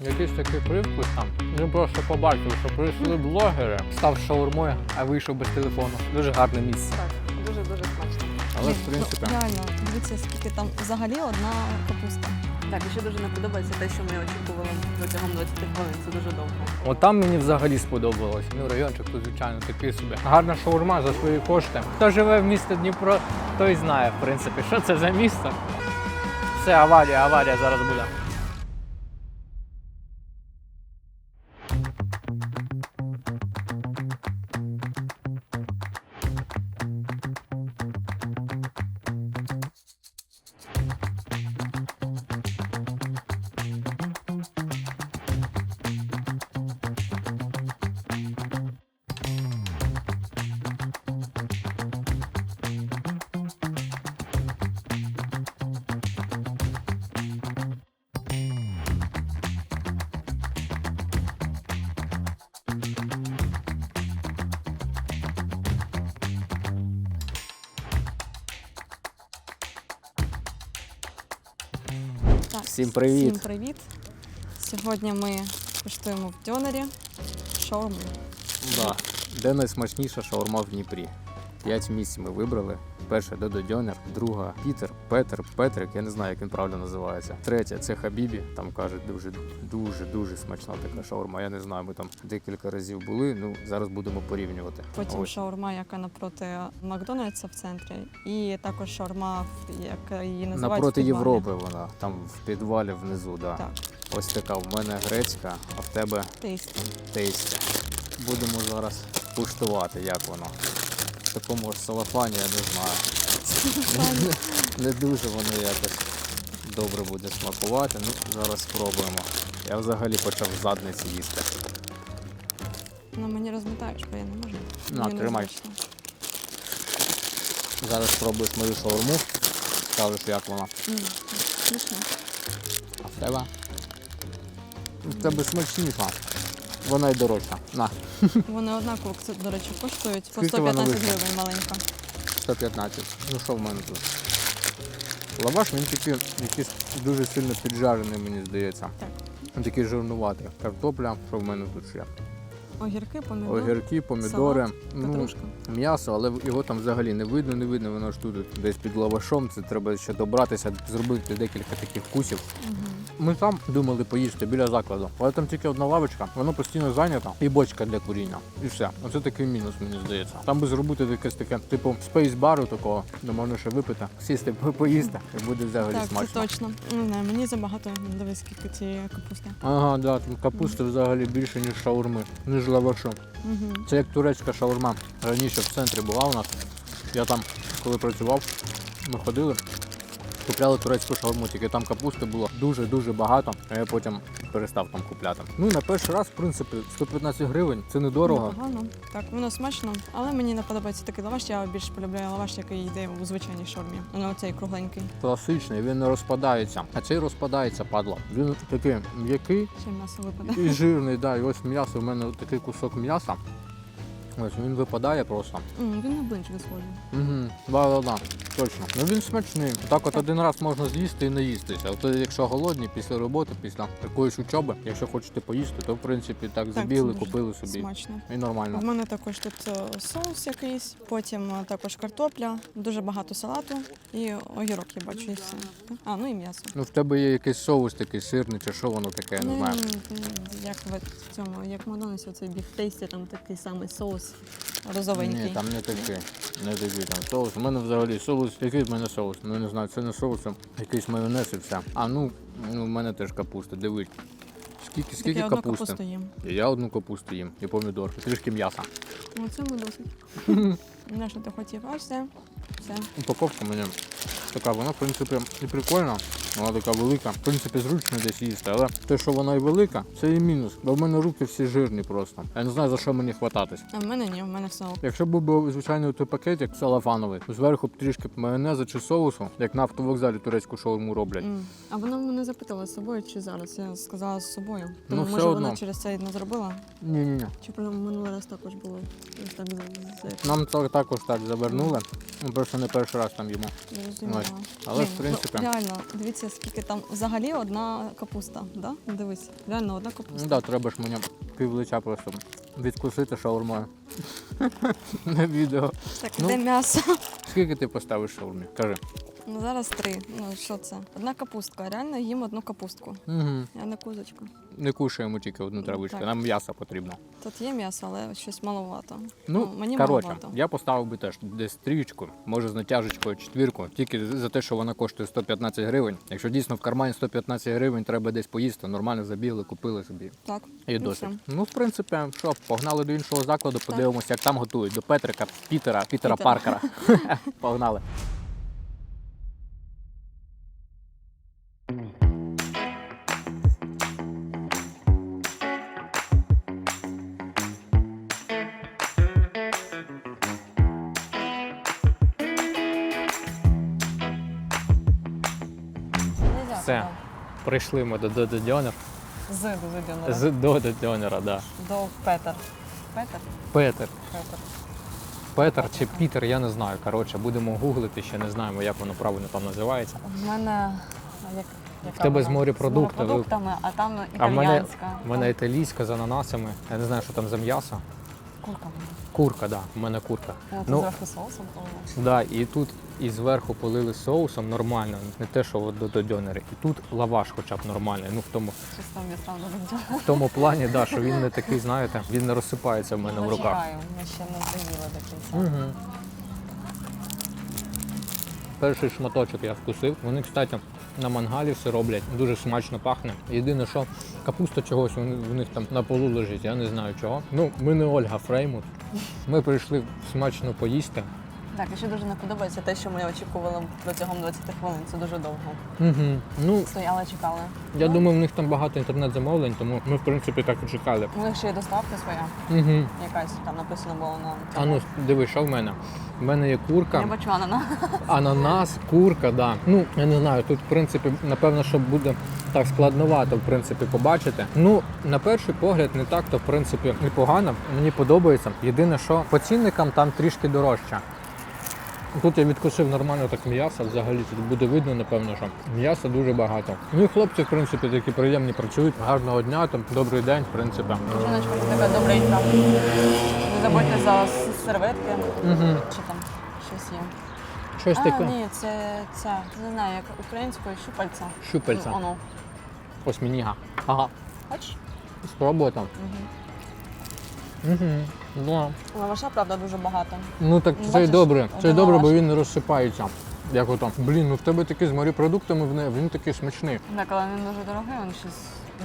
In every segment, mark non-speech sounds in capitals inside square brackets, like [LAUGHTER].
Якийсь такий привкус там. Він просто побачив, що прийшли блогери. Став шаурмою, а вийшов без телефону. Дуже гарне місце. Так, дуже дуже смачно. Але Ні, в принципі. ну, реально, дивіться, скільки там взагалі одна капуста. Так, і ще дуже не подобається те, що ми очікували протягом 20 хвилин. Це дуже довго. От там мені взагалі сподобалось. Ну, райончик тут, звичайно, такий собі. Гарна шаурма за свої кошти. Хто живе в місті Дніпро, той знає, в принципі, що це за місто. Все, аварія, аварія зараз буде. Всім привіт. Всім привіт. Сьогодні ми куштуємо в дьонері шаурму. Да. Де найсмачніша шаурма в Дніпрі? П'ять місць ми вибрали. Перша Додо Дьонер, друга Пітер, Петер, Петрик, я не знаю, як він правильно називається. Третя це Хабібі. Там кажуть, дуже дуже дуже смачна така шаурма. Я не знаю, ми там декілька разів були. Ну зараз будемо порівнювати. Потім Ось. шаурма, яка напроти Макдональдса в центрі, і також шаурма, яка її називають Напроти в. Європи вона, там в підвалі внизу, да. Так, Ось така в мене грецька, а в тебе тейсті. тейсті. Будемо зараз куштувати, як воно. Такому ж салафані, я не знаю. [LAUGHS] Не дуже воно якось добре буде смакувати. Ну, зараз спробуємо. Я взагалі почав з задниці їсти. Ну мені розмітаєш, бо я не можу. На, Мені тримай. незручно. Зараз спробуєш мою шаурму. Скажеш, як вона. М, Смачно. А в тебе? В тебе смачніша. Вона й дорожча. На, Вони однаково, до речі, коштують по Скільки вона 115 вийшла? гривень маленька. 115. Ну що в мене тут? Лаваш він такий якийсь дуже сильно піджарений, мені здається. Так. Він такий жирнуватий. Картопля, що в мене тут ще? Огірки, помідори, Огірки, помідори, салат, ну, петрушка. м'ясо, але його там взагалі не видно, не видно, воно ж тут десь під лавашом. Це треба ще добратися, зробити декілька таких вкусів. Мгм. Ми там думали поїсти біля закладу, але там тільки одна лавочка, воно постійно зайнято і бочка для куріння. І все. Оце такий мінус, мені здається. Там би зробити якесь таке, типу спейс-бару такого, де можна ще випити, сісти, поїсти, і буде взагалі Так, це смачно. точно. Не знаю, мені забагато. Дивись, скільки цієї капусти. Ага, да, там капусти взагалі більше, ніж шаурми, ніж лавашом. Угу. Це як турецька шаурма. Раніше в центрі була у нас. Я там, коли працював, ми ходили, купляли турецьку шаурму, тільки там капусти було дуже-дуже багато, а я потім перестав там купляти. Ну, на перший раз, в принципі, 115 гривень це недорого. Непогано. Так, воно смачно, але мені не подобається такий лаваш. Я більше полюбляю лаваш, який йде у звичайній шормі. Ну оцей кругленький. Класичний, він не розпадається. А цей розпадається, падла. Він такий м'який Ще м'ясо випаде. і жирний. Да, і ось м'ясо, у мене такий кусок м'яса. Ось він випадає просто. М, Він на блинчик схожий. Угу, да, да, да, точно. Ну він смачний. Так от Так. один раз можна з'їсти і не їстися. От якщо голодні після роботи, після якоїсь учоби, якщо хочете поїсти, то в принципі так забігли, купили собі. Смачно. І нормально. В мене також тут е, соус якийсь, потім е, також картопля, дуже багато салату і огірок я бачу і все. А, ну і м'ясо. Ну в тебе є якийсь соус такий сирний, чи що воно таке, я не знаю. Як в цьому, як в Макдональдсі, оцей біф тейсті, там такий самий соус розовенький. Ні, там не такий. Не такий там соус. У мене взагалі соус, який в мене соус? Ну не знаю, це не соус, якийсь майонез і все. А ну, ну в мене теж капуста, дивись. Скільки, Так скільки я одну капусту їм. І Я одну капусту їм, і помідор, і трішки м'яса. Ну, це ми досить. [LAUGHS] На що ти хотів? А все. Все. Упаковка мені така, вона в принципі і прикольна, вона така велика. В принципі, зручно десь їсти, але те, що вона і велика, це і мінус. Бо в мене руки всі жирні просто. Я не знаю за що мені хвататись. А в мене ні, в мене все. Якщо б був звичайний той пакетик салафановий, зверху б трішки майонезу чи соусу, як на автовокзалі турецьку шаурму роблять. М. А вона мене запитала з собою чи зараз. Я сказала з собою. Ну, Тому все може одно. вона через це і не зробила. Ні, ні, ні. Чи про минулий раз також було ось так з- з- Нам це також так завернули. Ми просто не перший раз там їмо. Але, в Блін, принципі- ну, реально, дивіться, подивися, скільки там взагалі одна капуста. Да? Дивись, реально одна капуста. Ну да, треба ж мені півлича просто відкусити шаурмою. На відео. Так, Ну. де м'ясо? Скільки ти поставиш шаурмі? Кажи. Ну зараз три. Ну що це? Одна капустка. Реально їм одну капустку. Угу. Я не кузочка. Не кушаємо тільки одну травичку, Так. нам м'яса потрібно. Тут є м'ясо, але щось маловато. Ну, мені коротше, маловато. я поставив би теж десь трієчку, може з натяжечкою четвірку, тільки за те, що вона коштує 115 гривень. Якщо дійсно в кармані 115 гривень, треба десь поїсти, нормально забігли, купили собі. Так. І Ну, досить. все. Ну, в принципі, що, погнали до іншого закладу, подивимося, як там готують. До Петрика, Пітера, Пітера. Паркера. [LAUGHS] [LAUGHS] Погнали. Все. Прийшли ми до Додо З дуже З до Дьонера, да. До Петер. Петер? Петер. Петер. Петер чи Пітер, я не знаю. Коротше, будемо гуглити, ще не знаємо, як воно правильно там називається. В мене як, яка В тебе з вона? морепродуктами. З морепродуктами, а там А в мене, італіянська. в мене італійська з ананасами. Я не знаю, що там за м'ясо. Курка. Курка, да. У мене курка. Ну, Ну, зверху соусом положиш. Да, і тут і зверху полили соусом нормально, не те, що от до, до дьонери. І тут лаваш хоча б нормальний. Ну в тому, в тому плані, да, що він не такий, знаєте, він не розсипається в мене в руках. Зачекаю, ми ще не доїли до кінця. Угу. Перший шматочок я вкусив. Вони, кстати, на мангалі все роблять, дуже смачно пахне. Єдине, що капуста чогось них- них там на полу лежить, я не знаю чого. Ну, ми не Ольга Фреймут. Ми прийшли смачно поїсти. Так, і ще дуже не подобається те, що ми очікували протягом 20 хвилин. Це дуже довго. Угу. Ну, Стояли, чекали. я думаю, в них там багато інтернет-замовлень, тому ми, в принципі, так і чекали. У них ще й доставка своя, Угу. якась там написано було на А ну, диви, що в мене? В мене є курка. Я бачу анана. Ананас, курка, да. Ну, я не знаю, тут, в принципі, напевно, що буде так складновато, в принципі, побачити. Ну, на перший погляд, не так, то в принципі непогано. Мені подобається. Єдине, що по цінникам там трішки дорожче. Тут я відкусив нормально так м'яса, взагалі тут буде видно, напевно, що м'яса дуже багато. Ну і хлопці, в принципі, такі приємні працюють. Гарного дня, там, добрий день, в принципі. Жіночка така добренька. Не забудьте за серветки. Угу. Чи там щось є. Щось а, таке. ні, це ця, не знаю, як українською щупальця. Щупальця. Ну, Оно. Осьмініга. Ага. Бачиш? Спробуйте. Угу. Угу. Да. Лаваша, правда, дуже багато. Ну так Ну, це й бачиш, добре. Це й один добре, бо лаваш. він не розсипається. Як ото. Блін, ну в тебе такий з морепродуктами в він такий смачний. Так, але він дуже дорогий, він щось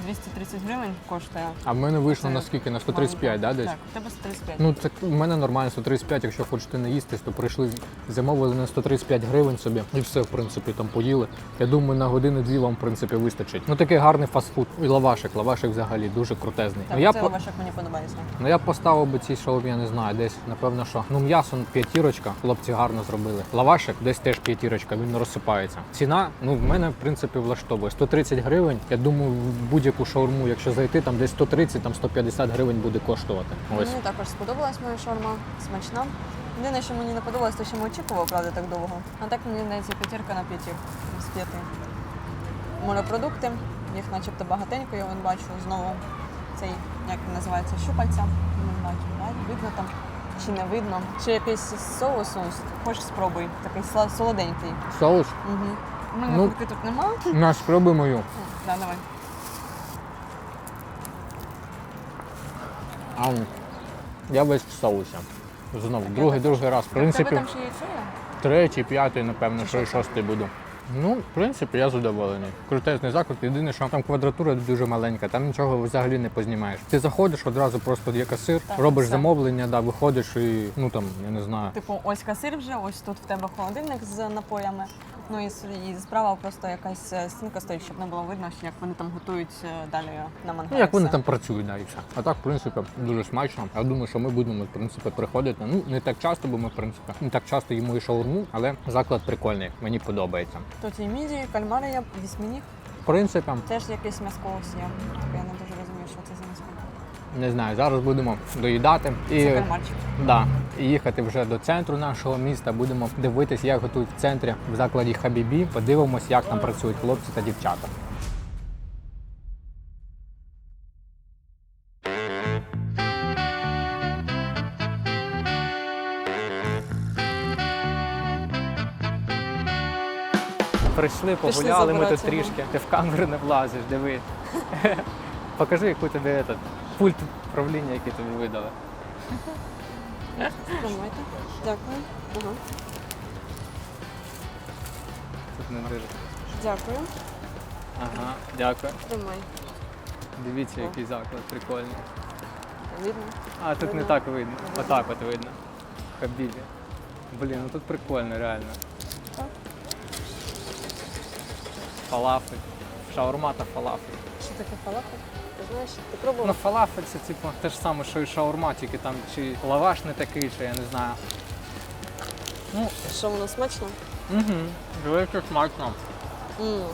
230 гривень коштує. А в мене вийшло Це на скільки? На 135, да, десь? Так, у тебе 135. Ну це в мене нормально 135, якщо хочете не їсти, то прийшли, замовили на 135 гривень собі і все, в принципі, там поїли. Я думаю, на години-дві вам, в принципі, вистачить. Ну такий гарний фастфуд. І лавашик, лавашик взагалі дуже крутезний. так, ну, я цей по- лавашок мені подобається. Ну я б поставив би цій шаурмі, я не знаю, десь, напевно, що. Ну, м'ясо п'ятірочка, хлопці гарно зробили. Лавашик десь теж п'ятірочка, він не розсипається. Ціна, ну, в мене, в принципі, влаштовує. 130 гривень. Я думаю, в будь-яку шаурму, якщо зайти, там десь 130, там 150 гривень буде коштувати. Ось. Мені також сподобалась моя шаурма, смачна. Єдине, що мені не подобалось, те, що ми очікували, правда, так довго. А так мені здається п'ятірка на п'ятір з п'яти. Морепродукти, їх начебто багатенько, я вон бачу знову цей, як він називається, щупальця. Не бачу, бачу, видно там чи не видно. Ще якийсь соус, хочеш спробуй, такий солоденький. Соус. Угу. У мене Ну. тут нема. На, спробуємо її. Да, давай. А, я весь в соусі. Знову, другий, другий раз. В принципі, там ще яйцо третій, п'ятий, напевно, що і шостий буду. Ну, в принципі, я задоволений. Крутезний заклад. Єдине, що там квадратура дуже маленька, там нічого взагалі не познімаєш. Ти заходиш одразу, просто є касир, Так, робиш все. замовлення, да, виходиш і ну там, я не знаю. Типу, ось касир вже, ось тут в тебе холодильник з напоями. Ну і, і справа просто якась е, стінка стоїть, щоб не було видно, як вони там готують е, далі на мангалі. Ну, як вони там працюють, да, і все. А так, в принципі, дуже смачно. Я думаю, що ми будемо в принципі приходити. Ну не так часто, бо ми в принципі не так часто їмо і шаурму, але заклад прикольний, мені подобається. Тут і мідії, кальмари є, вісьмініг. В принципі, Теж якийсь м'яско є. Я не Не знаю, зараз будемо доїдати і, да, і їхати вже до центру нашого міста. Будемо дивитись, як готують в центрі в закладі Хабібі. Подивимось, як там працюють хлопці та дівчата. Прийшли, погуляли ми тут трішки. Ти в камеру не влазиш, диви. [LAUGHS] Покажи, яку тобі этот, пульт управління, який тобі видали. Тримайте. Дякую. Ага. Тут не дуже. Дякую. Ага, дякую. Тримай. Дивіться, який заклад прикольний. Видно? А тут не Видно. так видно. Отак от видно. Хабібі. Блін, ну тут прикольно, реально. Так. Фалафель. Шаурма та фалафель. Що таке фалафель? Знаєш, ти Ну, фалафель це типу те ж саме, що і шаурма, тільки там чи лаваш не такий, чи я не знаю. Ну, Що воно смачно? угу. Велике смачно. Угу.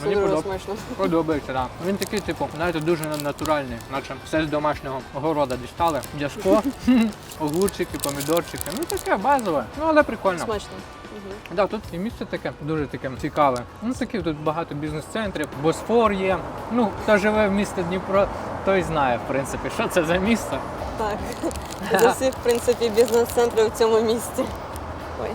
Це Мені дуже подоб- смачно. Подобається, так. Він такий, типу, знаєте, дуже натуральний, наче все з домашнього города дістали. М'яско, [LAUGHS] огурчики, помідорчики. Ну таке базове, ну але прикольно. Смачно. Угу. Да, тут і місце таке дуже таке цікаве. Ну такі тут багато бізнес-центрів, Босфор є. Ну, хто живе в місті Дніпро, той знає, в принципі, що це за місто. Так. [LAUGHS] З усіх, в принципі, бізнес-центрів в цьому місті. Ой.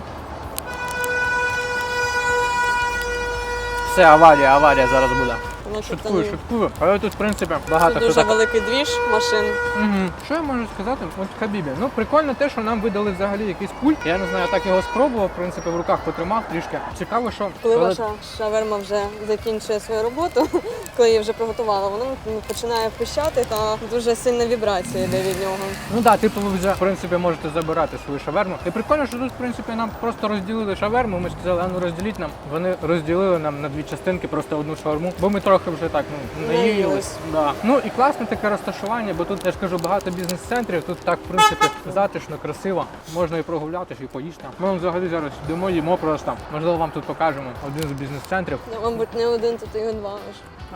Все, аварія, аварія зараз буде. Значить, Шуткую, там шуткую. Але тут, в принципі, багато Тут хто дуже так великий двіж машин. Угу. Що я можу сказати? От Хабібі. Ну прикольно те, що нам видали взагалі якийсь пульт. Я не знаю, я так його спробував, в принципі, в руках потримав трішки. Цікаво, що Коли коли- ваша шаверма вже закінчує свою роботу, [LAUGHS] коли її вже приготувала, вона ну, починає пищати та дуже сильна вібрація йде від нього. Ну да, типу ви вже в принципі можете забирати свою шаверму. І прикольно, що тут, в принципі, нам просто розділили шаверму. Ми сказали, а ну розділіть нам. Вони розділили нам на дві частинки, просто одну шаверму, бо ми трохи вже так ну наїлись. Наїлись. Да. Ну і класне таке розташування, бо тут я ж кажу багато бізнес-центрів. Тут так, в принципі, [LAUGHS] затишно, красиво. Можна і прогулятися, і поїсти. Ми вам взагалі зараз йдемо, їмо просто. Можливо, вам тут покажемо один з бізнес-центрів. Ну, Мабуть, не один, тут і два.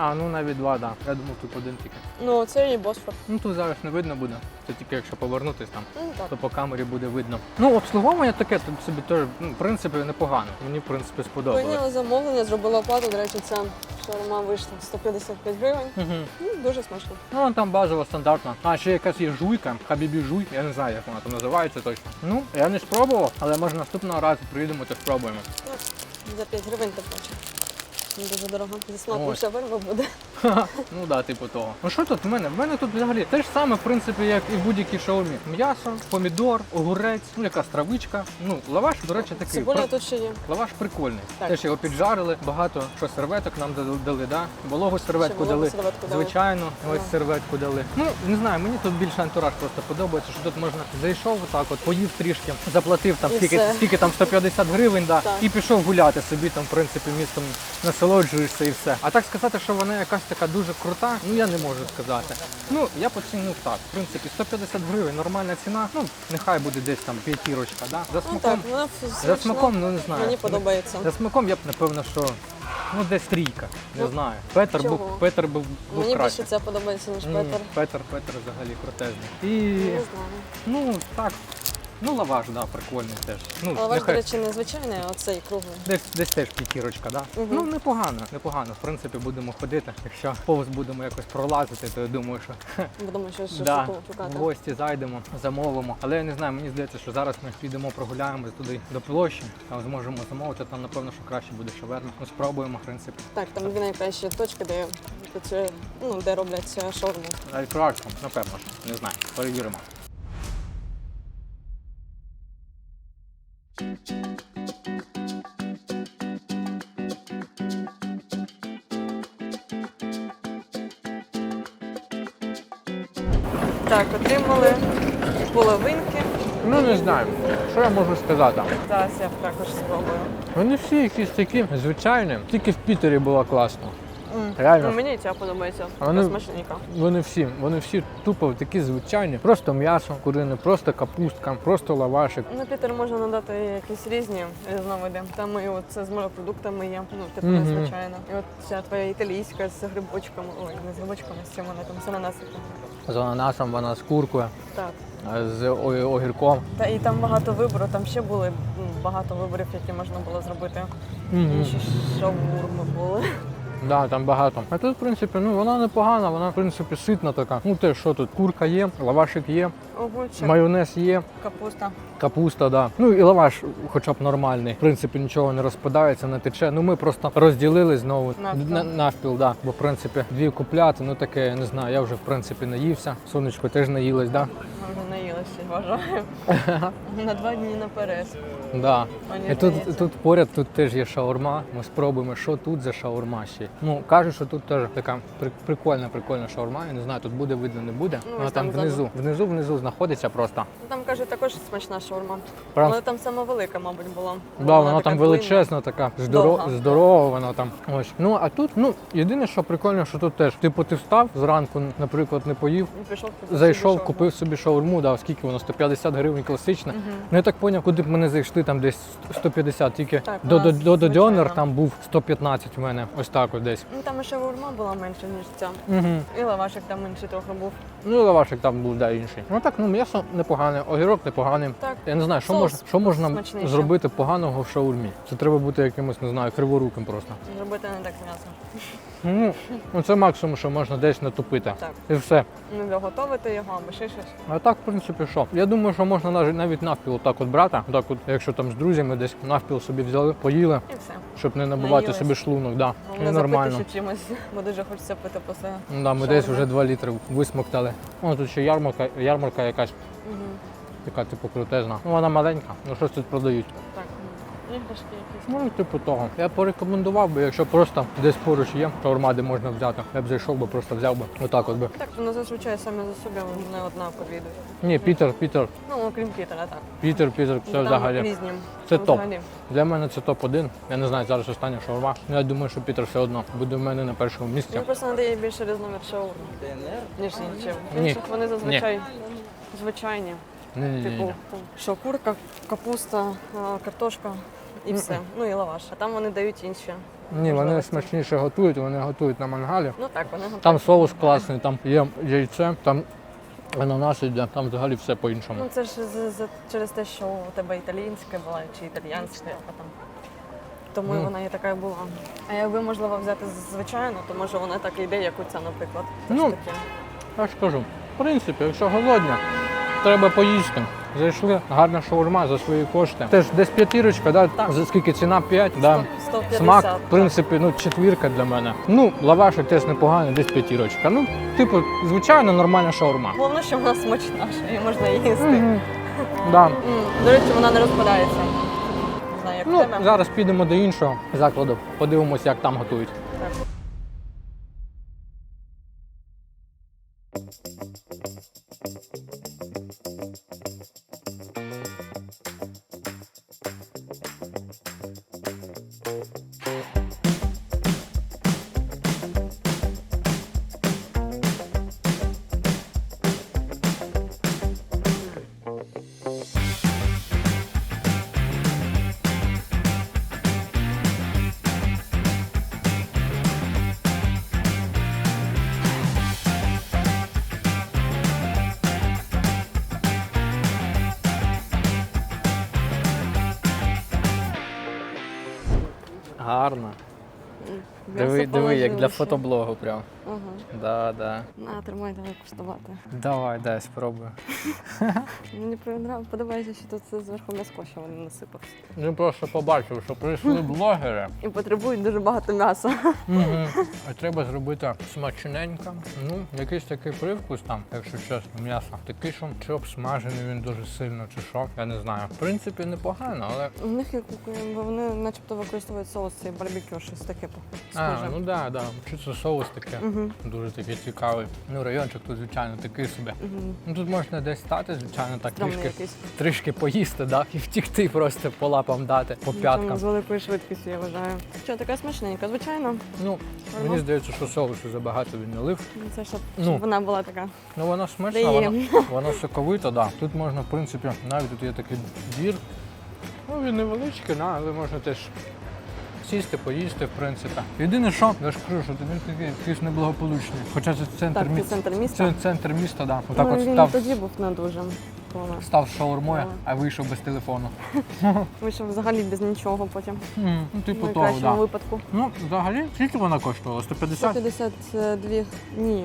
А, ну навіть два, да. Я думав, тут один тільки. Ну, це і Босфор. Ну тут зараз не видно буде. Це тільки якщо повернутись там. Ну так. то по камері буде видно. Ну, обслуговування таке тут собі теж, ну, в принципі, непогано. Мені, в принципі, сподобалось. Прийняла замовлення, зробила оплату. До речі, ця шаурма вийшла 155 гривень. Угу. Ну, дуже смачно. Ну, там базово, стандартно. А, ще якась є жуйка, хабібі жуй, я не знаю, як вона там називається точно. Ну, я не спробував, але може наступного разу приїдемо та спробуємо. Ну, за 5 гривень ти бачиш. Не дуже дорого. Зі смаком Ось. шаверма буде. Ну да, типу того. Ну що тут в мене? В мене тут взагалі те ж саме, в принципі, як і в будь-якій шаурмі. М'ясо, помідор, огурець, ну якась травичка. Ну, лаваш, до речі, такий. Цибуля Про- тут ще є. Лаваш прикольний. Так. Теж його піджарили, багато що серветок нам дали, дали да? Вологу серветку вологу дали. серветку дали. Звичайно, ось Да. серветку дали. Ну не знаю, мені тут більше антураж просто подобається, що тут можна зайшов отак, от поїв трішки, заплатив там І скільки, все. скільки там 150 гривень, да, Так. і пішов гуляти собі там, в принципі, містом насолоджуєшся і все. А так сказати, що вона якась така дуже крута, ну я не можу сказати. Ну я поцінив так. В принципі, 150 гривень нормальна ціна. Ну нехай буде десь там п'ятірочка, да? За Ну смаком. так, вона За смаком, ну не знаю. Мені подобається. За смаком я б напевно, що ну десь трійка. Не Ну, знаю. Петр чого? був Петр був, був Мені краще. більше це подобається, ніж Ні, Петер. Петр, Петр взагалі крутезний. І Не знаю. ну так. Ну лаваш, да, прикольний теж. Ну, Але ваш, до нехай речі, не звичайний, а оцей круглий. десь, десь теж п'ятірочка, да? Мгм. Ну непогано, непогано. В принципі, будемо ходити. Якщо повз будемо якось пролазити, то я думаю, що [LAUGHS] Будемо щось да, шукати. в гості зайдемо, замовимо. Але я не знаю, мені здається, що зараз ми підемо прогуляємось туди до площі, там зможемо замовити. Там напевно, що краще буде шаверма. Ну спробуємо, в принципі. Так, там дві найкращі точки, де працює, ну, де роблять е, шаурму. Напевно ж. Не знаю. Перевіримо. Так, отримали половинки. Ну не знаю, що я можу сказати. Зараз я також спробую. Вони всі якісь такі звичайні, тільки в Пітері було класно. Реально. Ну, мені ця подобається. Вони- Смачненька. Вони всі, вони всі тупо такі звичайні. Просто м'ясо курине, просто капустка, просто лавашик. Ну, Пітер можна надати якісь різні різновиди. Там і от це з морепродуктами є. Ну, типу, Мгм. незвичайно. І от ця твоя італійська з грибочками. Ой, не з грибочками, з чим вона там з ананасиком. З ананасом, вона з куркою, Так. з огірком. Та і там багато вибору, там ще були багато виборів, які можна було зробити. Мгм. Інші шаурми були. Да, там багато. А тут, в принципі, ну вона непогана, вона в принципі ситна така. Ну те, що тут, курка є, лавашик є, Огурчик, майонез є, капуста. капуста, да. Ну і лаваш, хоча б нормальний. В принципі, нічого не розпадається, не тече. Ну ми просто розділили знову Навпіл. на- навпіл, да. Бо в принципі дві купляти, ну таке, я не знаю. Я вже в принципі наївся. Сонечко теж наїлась, да? Наїлися, вважаю. [LAUGHS] На два дні наперед. Да. Мені І тут, здається. тут поряд тут теж є шаурма. Ми спробуємо, що тут за шаурма ще. Ну кажуть, що тут теж така при- прикольна, прикольна шаурма. Я не знаю, тут буде видно, не буде. Ну, Вона ось там там внизу, внизу, внизу знаходиться просто. Ну, Там кажуть, також смачна шаурма. Прям Але там сама велика, мабуть, була. Да, вона, така там длинна. величезна, така здоро... Довга. здорова, вона там. Ось. Ну а тут, ну єдине, що прикольно, що тут теж, типу, ти встав зранку, наприклад, не поїв, Пішов, купив зайшов, шаурму. купив собі шаурму, да, скільки воно, 150 гривень класична. Мгм. Ну я так поняв, куди б ми не зайшли, там десь 150, тільки Так, до, до, до, до. Дьонер там був 115 у мене, ось так от десь. Ну там і шаурма була менша, ніж ця. Угу. І лавашик там менший трохи був. Ну і лавашик там був, да, інший. Ну так, ну м'ясо непогане, огірок непоганий. Так. Я не знаю, що Соус можна, що можна смачніший. зробити поганого в шаурмі. Це треба бути якимось, не знаю, криворуким просто. Зробити не так м'ясо. Ну, ну це максимум, що можна десь натопити. Так. І все. Ну, доготовити його або ще щось. А так, в принципі, що? Я думаю, що можна навіть навіть навпіл так от брати. Так от, якщо там з друзями десь навпіл собі взяли, поїли, І все. щоб не набивати Наїлись. собі шлунок. Да. Ну, нормально. запити чимось, [LAUGHS] бо дуже хочеться пити після. Да, ми шарми. десь вже 2 літри висмоктали. О, тут ще ярмарка, ярмарка якась, Угу. така типу крутезна. Ну вона маленька, ну щось тут продають. Так. Ну, Іграшки якісь. Ну, типу того. Я порекомендував би, якщо просто десь поруч є, шаурма, де можна взяти. Я б зайшов би, просто взяв би. Отак от би. Так, вони зазвичай самі за собою не однакові йдуть. Ні, Пітер, Пітер, Ну, окрім Пітера, так. Пітер, Пітер, це Там взагалі. різні. Це Там топ. взагалі. Для мене це топ-1. Я не знаю, зараз остання шаурма. Ну, я думаю, що Пітер все одно буде в мене на першому місці. Він просто надає більше різновид шаурм, ніж інші. В Ні. інших вони зазвичай звичайні. Ні-ні-ні. Типу, що курка, капуста, а, картошка і все. Ну і лаваш. А там вони дають інші. Ні, вони можливості. смачніше готують, вони готують на мангалі. Ну так, вони готові. Там соус класний, там є яйце, там ананас йде, там взагалі все по-іншому. Ну це ж з- з- через те, що у тебе італійська була чи італіянська, яка там. Тому Ну. вона і така була. А якби можливо взяти звичайну, то може вона так і йде, як оця, наприклад. Тож Ну, таке. Я ж кажу, в принципі, якщо голодні, треба поїсти. Зайшли, гарна шаурма за свої кошти. Теж десь п'ятірочка, да? Так. за скільки ціна 5, да. 150. Смак, так. в принципі, ну, четвірка для мене. Ну, лавашик теж непоганий, десь п'ятірочка. Ну, типу, звичайно, нормальна шаурма. Головне, що вона смачна, що її можна їсти. Мгм. [LAUGHS] Да. М, До речі, вона не розпадається. Не знаю, як в Ну, тебе. зараз підемо до іншого закладу, подивимося, як там готують. Так. Гарно. Диви, диви, як для фотоблогу прям. Ага. Да, да. На, тримай, давай куштувати. Давай, дай спробую. [LAUGHS] Мені подобається, що тут це зверху м'яско, що вони насипався. Він просто побачив, що прийшли блогери. І потребують дуже багато м'яса. Угу. [LAUGHS] А треба зробити смачненько. Ну, якийсь такий привкус там, якщо чесно, м'яса. Такий, що чи обсмажений він дуже сильно, чи що. Я не знаю. В принципі, непогано, але. У них як бо вони начебто використовують соус цей барбекю, щось таке. А, схоже. ну да, да. Це соус таке? Угу. Дуже такий цікавий. Ну, райончик тут, звичайно, такий собі. Угу. Ну тут можна десь стати, звичайно, так трішки, якийсь. трішки поїсти, да, і втікти просто по лапам дати, по Причому п'яткам. З великою швидкістю, я вважаю. Що, така смачненька, звичайно. Ну, мені здається, що соусу забагато він налив. Це щоб, Ну. вона була така. Ну вона смачна, вона, [LAUGHS] вона соковита, да. Тут можна, в принципі, навіть тут є такий двір. Ну, він невеличкий, але можна теж сісти, поїсти, в принципі. Єдине, що я ж кажу, що він такий якийсь неблагополучний. Хоча це центр Так, це міста. центр міста. Це центр міста, да. Отак ну, от він став, тоді був не дуже. коли став шаурмою, а вийшов без телефону. [LAUGHS] Вийшов взагалі без нічого потім. М, Ну, В типу того, найкращому да. випадку. Ну, взагалі, скільки вона коштувала? 150? 152, ні.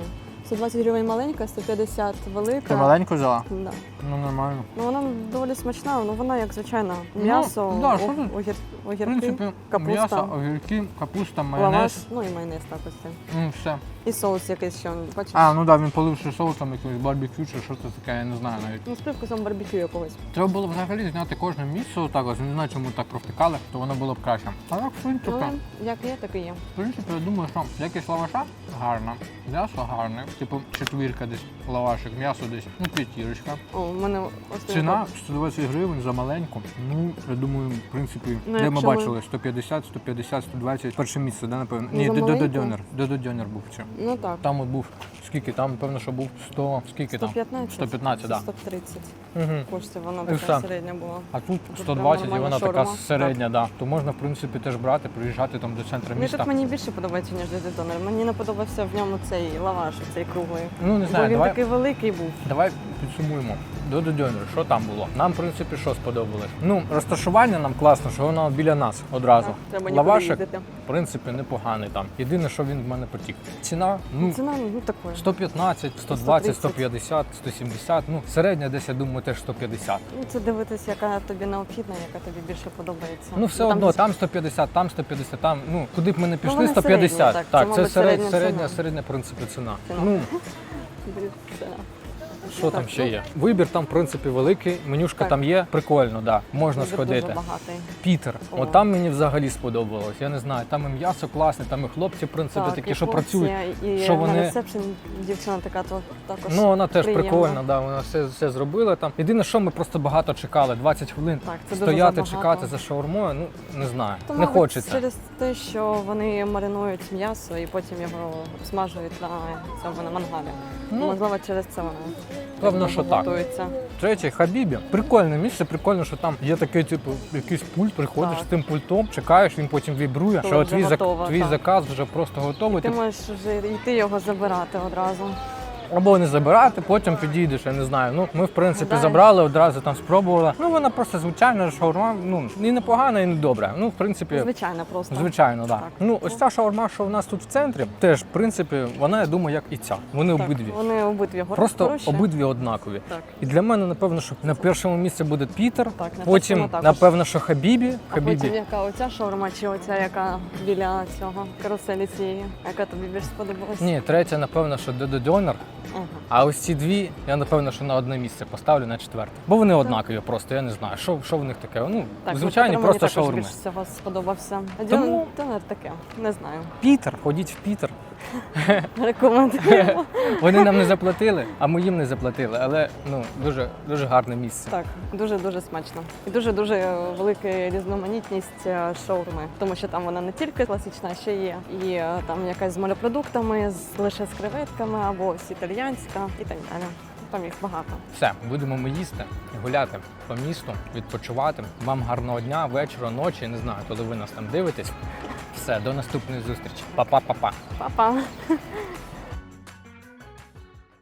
120 гривень маленька, 150 велика. Ти маленьку взяла? Да. Ну, нормально. Ну вона доволі смачна, ну вона як звичайно. М'ясо, да, о- що тут? огір, В принципі, капуста. м'ясо, огірки, капуста, майонез. лаваш, ну і майонез так ось це. Ну, все. І соус якийсь ще, бачиш? А, ну так, да, він поливши соусом якимось барбекю чи що це таке, я не знаю навіть. Ну, з привкусом барбекю якогось. Треба було взагалі зняти кожне місце отак, ось не знаю, чому так провтикали, то воно було б краще. А так, в принципі, Ну, як є, так і є. в принципі, я думаю, що якість лаваша гарна, м'ясо гарне, типу четвірка десь лавашик, м'ясо десь, ну п'ятірочка. О, у мене ось Ціна 120 гривень за маленьку. Ну, я думаю, в принципі, Ну, де ми якщо ви- бачили 150, 150, 120. Перше місце, де напевно. Ну, Ні, за Додо маленьку? Дьонер. Додо був чи. Ну так. Там от був скільки? Там, певно, що був 100, скільки там? 115. 115, так. 130 Угу. коштів вона І така все. середня була. А тут Тут 120 і прям вона нормальна така шаурма. середня, да. То можна, в принципі, теж брати, приїжджати там до центру міста. тут мені більше подобається, ніж Деді Донер. Мені не подобався в ньому цей лаваш, цей круглий. Ну, не Бо він давай, такий великий був. давай підсумуємо. Додо Дьонер, що там було? Нам, в принципі, що сподобалось? Ну, розташування нам класно, що воно біля нас одразу. Так, треба нікуди Лавашик, їздити. в принципі, непоганий там. Єдине, що він в мене потік. Ціна, ну, Ціна ну такою. 115, 120, 130. 150, 170. Ну, середня десь, я думаю, теж 150. Ну, це дивитись, яка тобі необхідна, яка тобі більше подобається. Ну, все Там одно, десь- там 150, там 150, там, ну, куди б ми не пішли, вони 150. середні, так, це, так, це, мабуть, середня, середня середня, ціна. середня, в принципі, ціна. Ціна. Ну, 음. 모르겠어요. Що там ще ну. є? Вибір там, в принципі, великий, менюшка Так. там є, прикольно, да, можна Дуже сходити. багатий. Пітер, О. от там мені взагалі сподобалось. Я не знаю, там і м'ясо класне, там і хлопці, в принципі, Так, такі, і що хлопці, працюють. І що на вони- ресепшн дівчина така то також. Ну, вона теж приємна. прикольна, да, вона все, все зробила там. Єдине, що ми просто багато чекали, 20 хвилин. Так, це дуже Стояти, забагато. чекати за шаурмою, ну не знаю. То, не мабуть, хочеться. через те, що вони маринують м'ясо і потім його смажують на цьому на мангалі. Ну, Можливо, через це воно Певно, що так. готується. Третє, Хабібі. Прикольне місце, прикольно, що там є такий, типу, якийсь пульт, приходиш з тим пультом, чекаєш, він потім вібрує, що вже твій, готово, твій так. заказ вже просто готовий. Ти можеш вже йти його забирати одразу. Або не забирати, потім підійдеш, я не знаю. Ну, ми, в принципі, забрали, одразу там спробували. Ну, вона просто звичайна шаурма, ну, і не погана, і не добра. Ну, в принципі, Звичайно, просто. Звичайно, так. Так. Ну, ось ця шаурма, що в нас тут в центрі, теж, в принципі, вона, я думаю, як і ця. Вони Так, обидві. Вони обидві гор- Просто хороші. обидві однакові. Так. І для мене, напевно, що на першому місці буде Пітер, Так, на потім, напевно, що Хабібі. А Хабібі. потім яка оця шаурма, чи оця, яка біля цього каруселі цієї, яка тобі більш сподобалась? Ні, третя, напевно, що Додо Дьонер. Ага. А ось ці дві, я напевно, що на одне місце поставлю на четверте. Бо вони однакові просто, я не знаю. Що, що в них таке? Ну, Так, звичайні Петро просто мені також більше всього сподобався. Тому- Тому... Таке, не знаю. Пітер, ходіть в Пітер. Рекомендуємо. [LAUGHS] Вони нам не заплатили, а ми їм не заплатили. Але ну дуже дуже гарне місце. так, дуже-дуже смачно. І дуже-дуже велика різноманітність е, шаурми. Тому що там вона не тільки класична, а ще є і е, там якась з морепродуктами, з, лише з креветками, або ось італіянська і так далі. Там їх багато. Все, будемо ми їсти, гуляти по місту, відпочивати. Вам гарного дня, вечора, ночі. Не знаю, коли ви нас там дивитесь. Все, до наступної зустрічі. Па-па-па-па. Па-па!